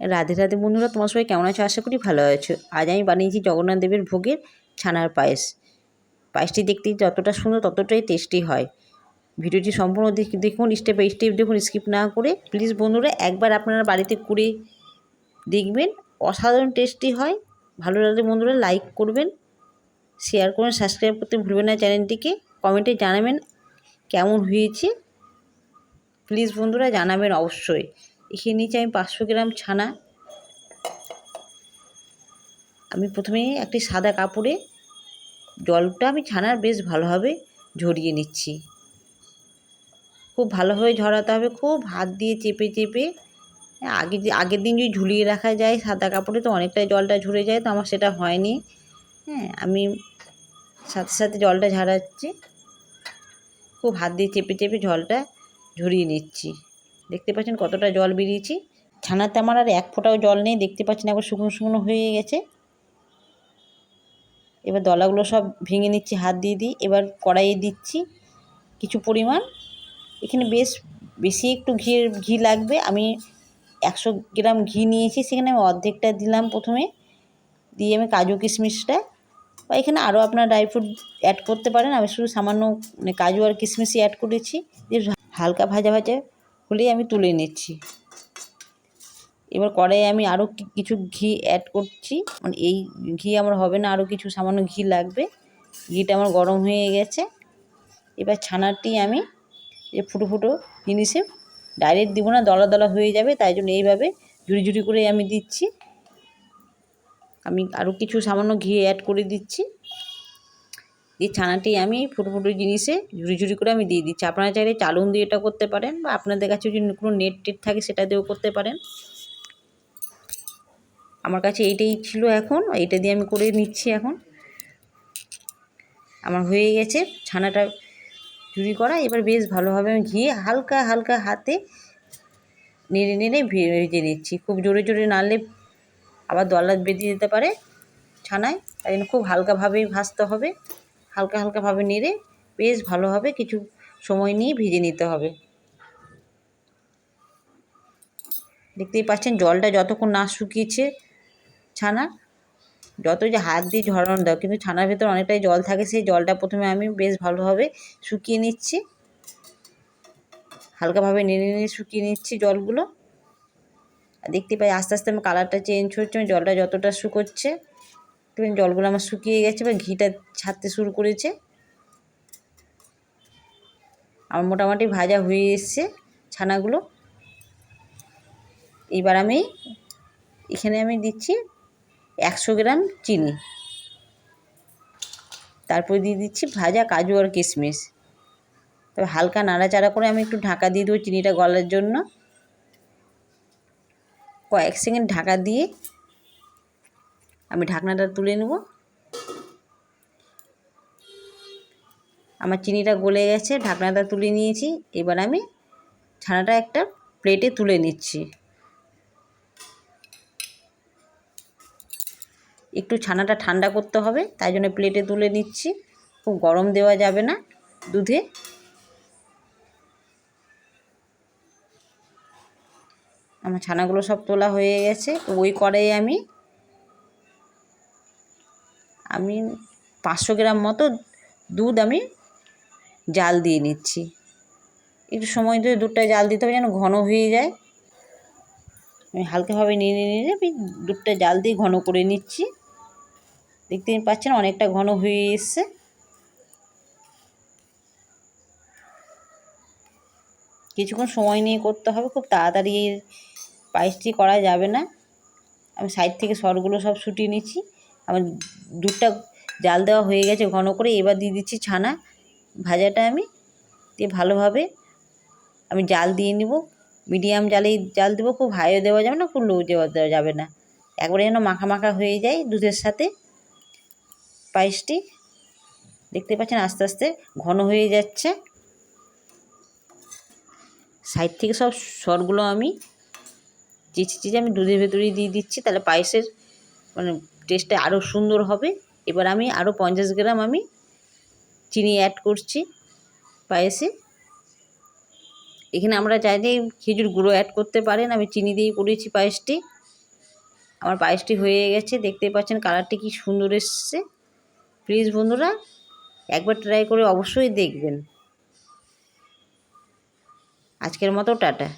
রাধে রাধে বন্ধুরা, তোমার সবাই কেমন আছো? আশা করি ভালো আছো। আজ আমি বানিয়েছি জগন্নাথ দেবের ভোগের ছানার পায়েস। পায়েসটি দেখতে যতটা সুন্দর, ততটাই টেস্টি হয়। ভিডিওটি সম্পূর্ণ দেখ- দেখুন স্টেপ বাই স্টেপ দেখুন স্কিপ না করে প্লিজ বন্ধুরা, একবার আপনারা বাড়িতে করে দেখবেন, অসাধারণ টেস্টি হয়। ভালো লাগলে বন্ধুরা লাইক করবেন শেয়ার করবেন সাবস্ক্রাইব করতে ভুলবেন না চ্যানেলটিকে। কমেন্টে জানাবেন কেমন হয়েছে। প্লিজ বন্ধুরা, জানাবেন অবশ্যই। এখানে নিচে আমি পাঁচশো গ্রাম ছানা। আমি প্রথমে একটি সাদা কাপড়ে জলটা আমি ছানার বেশ ভালোভাবে ঝরিয়ে নিচ্ছি। খুব ভালোভাবে ঝরাতে হবে, খুব হাত দিয়ে চেপে চেপে। আগে আগের দিন যদি ঝুলিয়ে রাখা যায় সাদা কাপড়ে, তো অনেকটাই জলটা ঝরে যায়, তো আমার সেটা হয়নি। হ্যাঁ আমি সাথে সাথে জলটা ঝরাচ্ছি খুব হাত দিয়ে চেপে চেপে জলটা ঝরিয়ে নিচ্ছি। দেখতে পাচ্ছেন কতটা জল বেরিয়েছি। ছানাতে আমার আর এক ফোঁটাও জল নেই, দেখতে পাচ্ছেন একবার শুকনো শুকনো হয়ে গেছে। এবার দলাগুলো সব ভেঙে নিচ্ছি, হাত দিয়ে দিই, এবার কড়াইয়ে দিচ্ছি কিছু পরিমাণ। এখানে বেশ বেশি একটু ঘি ঘি লাগবে, আমি একশো গ্রাম ঘি নিয়েছি, সেখানে আমি অর্ধেকটা দিলাম প্রথমে। দিয়ে আমি কাজু কিশমিশটা, বা এখানে আরও আপনার ড্রাই ফ্রুট অ্যাড করতে পারেন, আমি শুধু সামান্য মানে কাজু আর কিশমিশই অ্যাড করেছি। দিয়ে হালকা ভাজা ভাজা হলেই আমি তুলে নিচ্ছি। এবার কড়াইয়ে আমি আরও কিছু ঘি অ্যাড করছি। মানে এই ঘি আমার হবে না আরও কিছু সামান্য ঘি লাগবে। ঘিটা আমার গরম হয়ে গেছে। এবার ছানাটি আমি যে ফুটো ফুটো জিনিসে ডাইরেক্ট দিব না, দলা দলা হয়ে যাবে, তাই জন্য এইভাবে ঝুড়ি ঝুড়ি করে আমি দিচ্ছি। আমি আরও কিছু সামান্য ঘি অ্যাড করে দিচ্ছি। দিয়ে ছানাটি আমি ফুটো ফুটো জিনিসে ঝুড়ি ঝুড়ি করে আমি দিয়ে দিচ্ছি। আপনারা চাইলে চালুন দিয়ে এটা করতে পারেন বা আপনাদের কাছে যদি কোনো নেট টেট থাকে সেটা দিয়েও করতে পারেন। আমার কাছে এইটাই ছিল এখন, এইটা দিয়ে আমি করে নিচ্ছি এখন। আমার হয়ে গেছে ছানাটা ঝুড়ি করা। এবার বেশ ভালোভাবে আমি ঘিয়ে হালকা হালকা হাতে নেড়ে নেড়ে ভেজে নিচ্ছি। খুব জোরে জোরে নাড়লে আবার দলা বেঁধে যেতে পারে ছানায়। তাই জন্য খুব হালকাভাবেই ভাজতে হবে। হালকা হালকাভাবে নেড়ে বেশ ভালোভাবে কিছু সময় নিয়ে ভিজে নিতে হবে। দেখতেই পাচ্ছেন জলটা যতক্ষণ না শুকিয়েছে ছানা যত যে হাত দিয়ে ঝরানো দাও, কিন্তু ছানার ভেতর অনেকটাই জল থাকে, সেই জলটা প্রথমে আমি বেশ ভালোভাবে শুকিয়ে নিচ্ছি। হালকাভাবে নেড়ে নেড়ে শুকিয়ে নিচ্ছি জলগুলো। আর দেখতে পাই আস্তে আস্তে আমার কালারটা চেঞ্জ হচ্ছে, জলটা যতটা শুকোচ্ছে। দেখবেন জলগুলো আমার শুকিয়ে গেছে বা ঘিটা ছাড়তে শুরু করেছে। আমার মোটামুটি ভাজা হয়ে এসছে ছানাগুলো। এইবার আমি এখানে আমি দিচ্ছি একশো গ্রাম চিনি। তারপর দিয়ে দিচ্ছি ভাজা কাজু আর কিশমিশ। তবে হালকা নাড়াচাড়া করে আমি একটু ঢাকা দিয়ে দেবো চিনিটা গলার জন্য। কয়েক সেকেন্ড ঢাকা দিয়ে আমি ঢাকনাটা তুলে নেব। আমার চিনিটা গলে গেছে, ঢাকনাটা তুলে নিয়েছি। এবার আমি ছানাটা একটা প্লেটে তুলে নিচ্ছি। একটু ছানাটা ঠান্ডা করতে হবে, তাই জন্য প্লেটে তুলে নিচ্ছি। খুব গরম দেওয়া যাবে না দুধে। আমার ছানাগুলো সব তোলা হয়ে গেছে ওই কড়াইয়ে আমি আমি পাঁচশো গ্রাম মতো দুধ আমি জাল দিয়ে নিচ্ছি। একটু সময় ধরে দুধটা জাল দিতে হবে যেন ঘন হয়ে যায়। আমি হালকাভাবে নিয়ে নিয়ে আমি দুধটা জাল দিয়ে ঘন করে নিচ্ছি। দেখতে পাচ্ছেন অনেকটা ঘন হয়ে এসছে। কিছুক্ষণ সময় নিয়ে করতে হবে, খুব তাড়াতাড়ি পায়েসটি করা যাবে না। আমি সাইড থেকে সরগুলো সব শুটিয়ে নিচ্ছি। আমার দুধটা জাল দেওয়া হয়ে গেছে ঘন করে, এবার দিয়ে দিচ্ছি ছানা ভাজাটা আমি, দিয়ে ভালোভাবে আমি জাল দিয়ে নিব। মিডিয়াম জালেই জাল দেবো, খুব হাইও দেওয়া যাবে না, খুব লো দেওয়া দেওয়া যাবে না। একবারে যেন মাখা মাখা হয়ে যায় দুধের সাথে। পায়েসটি দেখতে পাচ্ছেন আস্তে আস্তে ঘন হয়ে যাচ্ছে। সাইড থেকে সব সরগুলো আমি, চিচি চিচি আমি দুধের ভেতরেই দিয়ে দিচ্ছি। তাহলে পায়েসের মানে টেস্টটা আরও সুন্দর হবে। এবার আমি আরও পঞ্চাশ গ্রাম আমি চিনি অ্যাড করছি পায়েসে। এখানে আমরা চাইলে খেজুর গুঁড়ো অ্যাড করতে পারেন। আমি চিনি দিয়েই করেছি পায়েসটি। আমার পায়েসটি হয়ে গেছে। দেখতে পাচ্ছেন কালারটি কি সুন্দর এসছে। প্লিজ বন্ধুরা, একবার ট্রাই করে অবশ্যই দেখবেন। আজকের মতো টাটা।